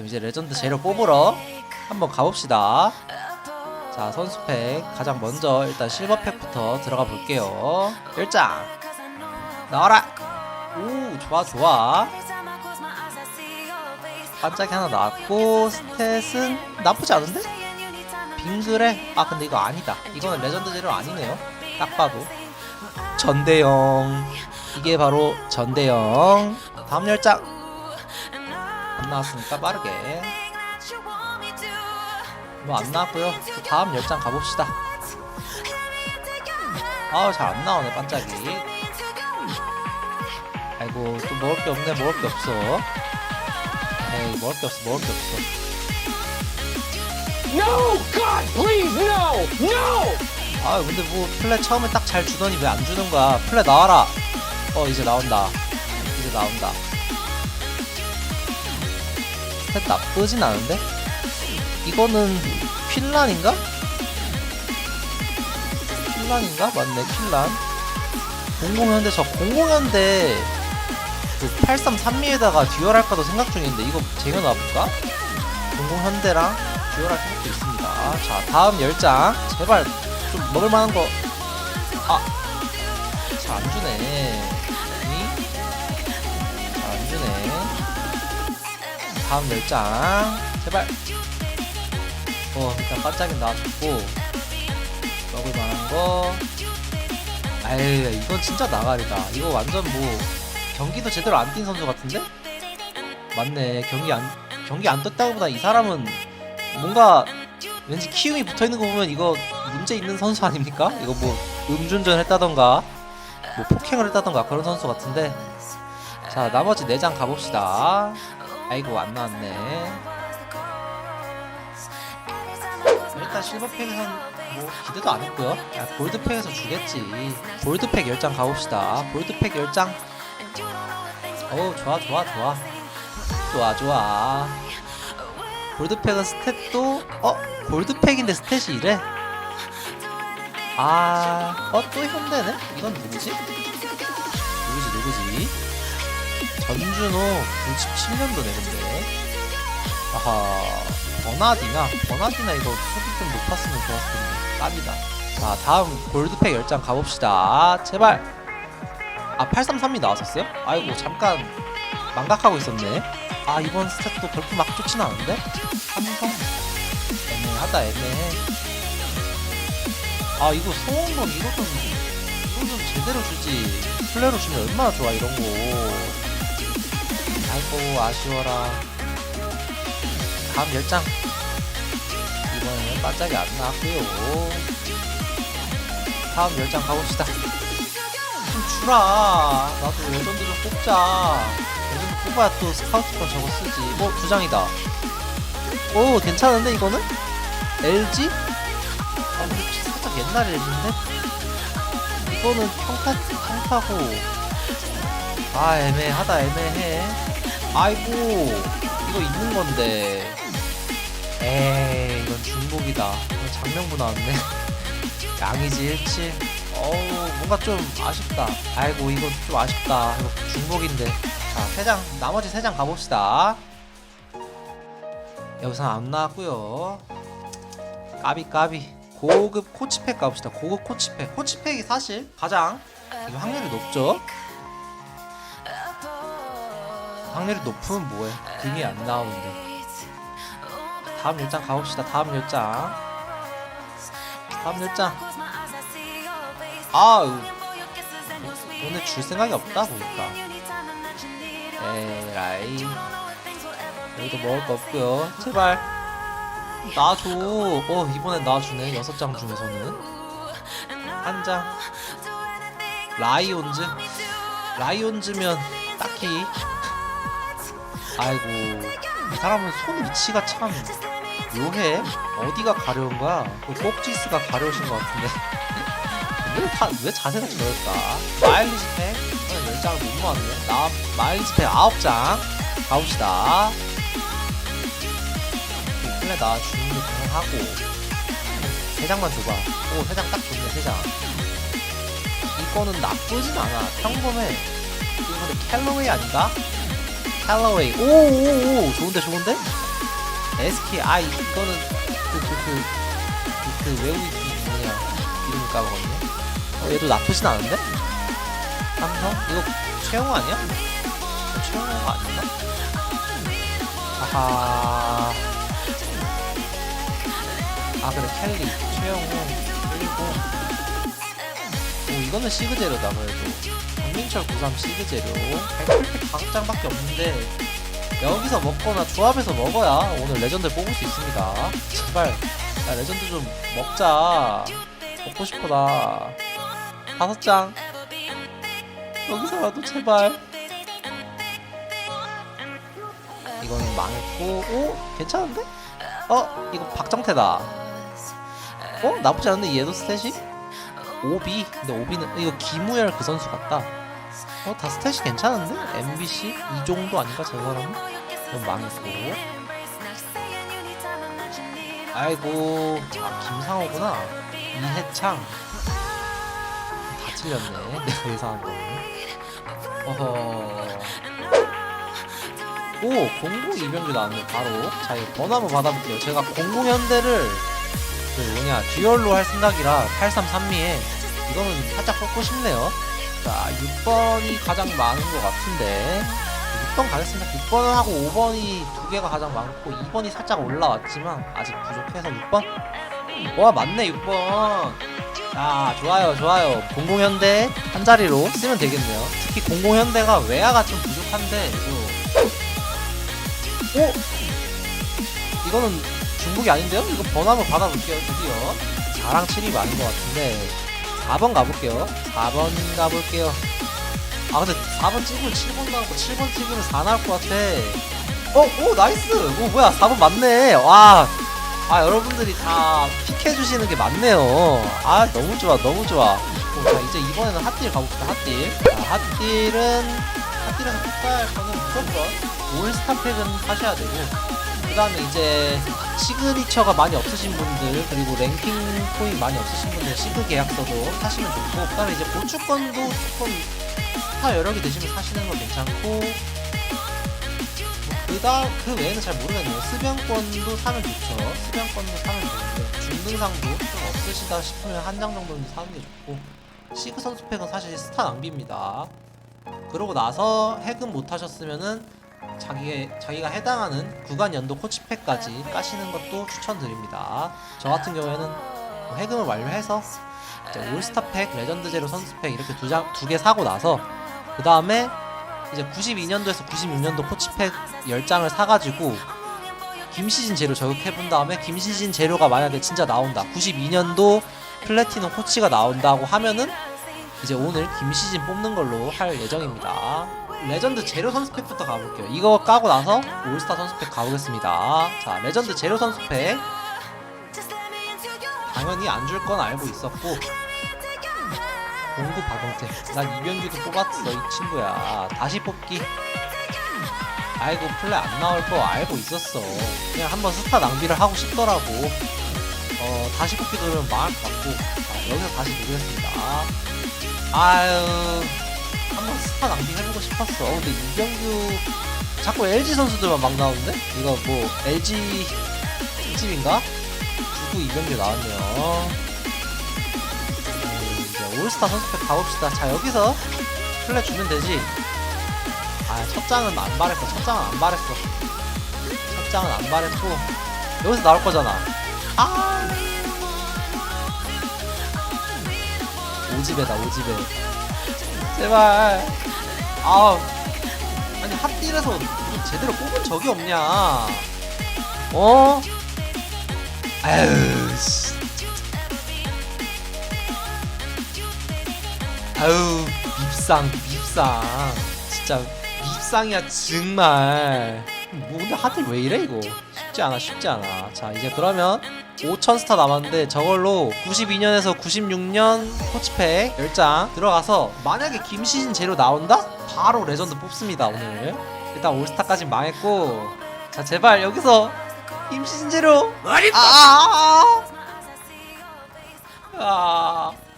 그럼 이제 레전드 재료 뽑으러 한번 가봅시다. 자 선수팩 가장 먼저 일단 실버팩부터 들어가 볼게요. 1장 나와라. 오 좋아 좋아. 반짝이 하나 나왔고 스탯은 나쁘지 않은데? 빙그레? 아 근데 이거 아니다. 이거는 레전드 재료 아니네요. 딱 봐도 전대영 이게 바로 전대영. 다음 열장 안 나왔으니까 빠르게 뭐 안 나왔고요. 또 다음 열장 가봅시다. 아잘안 나오네 반짝이. 아이고 또 먹을 게 없네 먹을 게 없어. 에이 먹을 게 없어 먹을 게 없어. No! God, please, no! No! 아 근데 뭐 플레 처음에 딱 잘 주더니 왜 안 주는 거야? 플레 나와라. 어 이제 나온다. 이제 나온다. 나쁘진 않은데? 이거는 퀸란인가? 퀸란인가? 맞네 퀸란. 00현대 저 00현대 그 8332에다가 듀얼 할까도 생각 중인데 이거 쟁여놔볼까? 00현대랑 듀얼 할 생각도 있습니다. 자 다음 10장 제발 좀 먹을만한 거. 아, 잘 안 주네. 잘 안 주네. 다음 열 장, 제발. 어, 일단 반짝이 나와줬고 먹을 만한 거. 아유, 이건 진짜 나가리다. 이거 완전 뭐 경기도 제대로 안 뛴 선수 같은데? 맞네. 경기 안 경기 안 떴다고 보다 이 사람은 뭔가 왠지 키움이 붙어 있는 거 보면 이거 문제 있는 선수 아닙니까? 이거 뭐 음주운전 했다던가 뭐 폭행을 했다던가 그런 선수 같은데 자 나머지 4장 가봅시다 아이고 안 나왔네 일단 실버팩에선 뭐 기대도 안 했고요 야, 골드팩에서 주겠지 골드팩 10장 가봅시다 골드팩 10장 어우 좋아 좋아 좋아 좋아 좋아 골드팩은 스탯도 어? 골드팩인데 스탯이 이래? 아... 어? 또 현대네? 이건? 누구지 전준호 97년도네 근데. 아하 버나디나? 버나디나 이거 수비 좀 높았으면 좋았을 텐데 깝이다. 자 다음 골드팩 10장 가봅시다. 제발. 아 833이 나왔었어요? 아이고 잠깐 망각하고 있었네. 아 이번 스탯도 그렇게 막 좋진 않은데? 삼성? 애매하다 애매해. 아 이거 소원건 이거 좀 이거 좀 제대로 주지. 플레로 주면 얼마나 좋아 이런 거 아이고 아쉬워라. 다음 열장. 이번에는 반짝이 안 나왔고요. 다음 열장 가봅시다. 좀 주라. 나도 레전드 좀 뽑자. 레전드 뽑아야 또 스카우트권 저거 쓰지. 어 두 장이다. 오 괜찮은데 이거는? LG? 아 근데 살짝 옛날 LG인데? 이거는 평타, 평타고. 아 애매하다 애매해 아이고 이거 있는 건데. 에이 이건 중복이다. 이건 장명부 나왔네. 양이지 17 어우 뭔가 좀 아쉽다. 아이고 이거 좀 아쉽다. 이거 중복인데. 자 3장 나머지 3장 가봅시다. 여기서 안 나왔고요. 까비 까비. 고급 코치팩 가봅시다. 고급 코치팩. 코치팩이 사실 가장 확률이 높죠 확률이 높으면 뭐해? 등이 안 나오는데. 다음 열장 가봅시다. 다음 열장. 다음 열장. 아 오늘 줄 생각이 없다 보니까. 에라이. 여기도 먹을 거 없고요. 제발. 놔줘. 어 이번엔 놔주네. 여섯 장 중에서는. 한 장. 라이온즈. 라이온즈면 딱히 아이고 이 사람은 손 위치가 참 묘해. 어디가 가려운 거야? 그 꼭지스가 가려우신 것 같은데. 왜, 다, 왜 자세가 저럴까? 마일리지 팩 이번엔 10장을 못 모았네. 나 마일리지 팩 9장 가봅시다. 이 플레 나 주는 게 당연하고. 세 장만 줘봐. 오세장딱 좋네 세장. 이거는 나쁘진 않아. 평범해. 이거 근데 캘로웨이 아닌가? 캘러웨이 오오오. 좋은데 좋은데? SKI 이거는 그그 그 그, 그, 외국인 뭐냐 이름 까먹었네. 어, 얘도 나쁘진 않은데? 삼성? 이거 최영호 아니야? 어, 최영호가 아닌가? 아하. 아 그래 켈리 최영호 그리고 오 이거는 시그제로다 그래도 강민철 93 시그제로. 108팩 강장밖에 없는데 여기서 먹거나 조합해서 먹어야 오늘 레전드 뽑을 수 있습니다. 제발. 야 레전드 좀 먹자. 먹고 싶어 나 다섯 장. 여기서라도 제발. 이거는 망했고 오 괜찮은데? 어 이거 박정태다. 어 나쁘지 않은데 얘도 스탯이? 오비. 근데 오비는 이거 김우열 그 선수 같다 어 다 스탯이 괜찮은데? MBC? 이 정도 아닌가 저 사람은? 그럼 망했고 아이고 자 김상호구나. 이해창. 다 틀렸네 내가 예상한 거는 어허. 오 공공 이병규 나왔네 바로. 자 이거 번호 한번 받아볼게요. 제가 공공 현대를 그 뭐냐 듀얼로 할 생각이라 8332에 이거는 살짝 뽑고 싶네요 자 6번이 가장 많은 것 같은데. 6번 가겠습니다. 6번은 하고 5번이 두 개가 가장 많고 2번이 살짝 올라왔지만 아직 부족해서 6번? 와 맞네 6번. 자 좋아요 좋아요. 공공현대 한 자리로 쓰면 되겠네요. 특히 공공현대가 외야가 좀 부족한데 또 오! 이거는 중복이 아닌데요? 이거 한번 받아볼게요 드디어. 4랑 7이 많은 것 같은데 4번 가볼게요. 4번 가볼게요. 아 근데 4번 찍으면 7번 나오고 7번 찍으면 4 나올 것 같아. 어? 오 나이스! 오 뭐야 4번 맞네. 와. 아 여러분들이 다 픽해주시는 게 맞네요. 아 너무 좋아 너무 좋아. 어, 자 이제 이번에는 핫딜 가봅시다 핫딜. 자 핫딜은 핫딜에서 폭발 거는 무조건 올스타 팩은 사셔야 되고 그 다음에 이제 시그니처가 많이 없으신 분들 그리고 랭킹 코인 많이 없으신 분들 시그 계약서도 사시면 좋고 그 다음에 이제 보축권도 조금 스타 개 되시면 사시는 거 괜찮고 그다음 그 외에는 잘 모르겠네요. 습연권도 사면 좋죠. 습연권도 사면 좋은데 중등상도 좀 없으시다 싶으면 한 장 정도는 사는 게 좋고 시그 선수팩은 사실 스타 낭비입니다. 그러고 나서 해금 못 하셨으면은 자기 자기가 해당하는 구간 연도 코치팩까지 까시는 것도 추천드립니다. 저 같은 경우에는 해금을 완료해서 이제 올스타팩, 레전드 제로 선수팩 이렇게 두 장 두 개 사고 나서 그 다음에 이제 92년도에서 96년도 코치팩 10장을 사가지고 김시진 재료 저격해본 다음에 김시진 재료가 만약에 진짜 나온다 92년도 플래티넘 코치가 나온다고 하면은 이제 오늘 김시진 뽑는 걸로 할 예정입니다 레전드 재료 선수팩부터 가볼게요. 이거 까고 나서 올스타 선수팩 가보겠습니다. 자 레전드 재료 선수팩. 당연히 안 줄 건 알고 있었고. 공구 박용태. 난 이병규도 뽑았어 이 친구야. 다시 뽑기. 아이고 플레이 안 나올 거 알고 있었어. 그냥 한번 스타 낭비를 하고 싶더라고. 어 다시 뽑기 망할 것 같고. 자, 여기서 다시 누르겠습니다. 아유 한번 스타 낭비 해보고 싶었어 어, 근데 이병규 자꾸 LG 선수들만 막 나오는데? 이거 뭐 LG 특집인가? 누구 이병규 나왔네요 음, 이제 올스타 선수팩 가봅시다. 자 여기서 플랫 주면 되지. 아첫 장은 안 말했어. 첫 장은 안 말했어. 첫 장은 안 말했고 여기서 나올 거잖아. 아 오지배다 오지배. 제발. 아 아니 핫딜에서 제대로 뽑은 적이 없냐? 어? 아유 씨. 아유 밉상 밉상 진짜 밉상이야 정말 뭐 근데 하필 왜 이래 이거 쉽지 않아 쉽지 않아 자 이제 그러면 5천 스타 남았는데 저걸로 92년에서 96년 코치팩 10장 들어가서 만약에 김시진 제로 나온다? 바로 레전드 뽑습니다 오늘 일단 올스타까지 망했고 자 제발 여기서 김시진 제로 아, 아, 아, 아.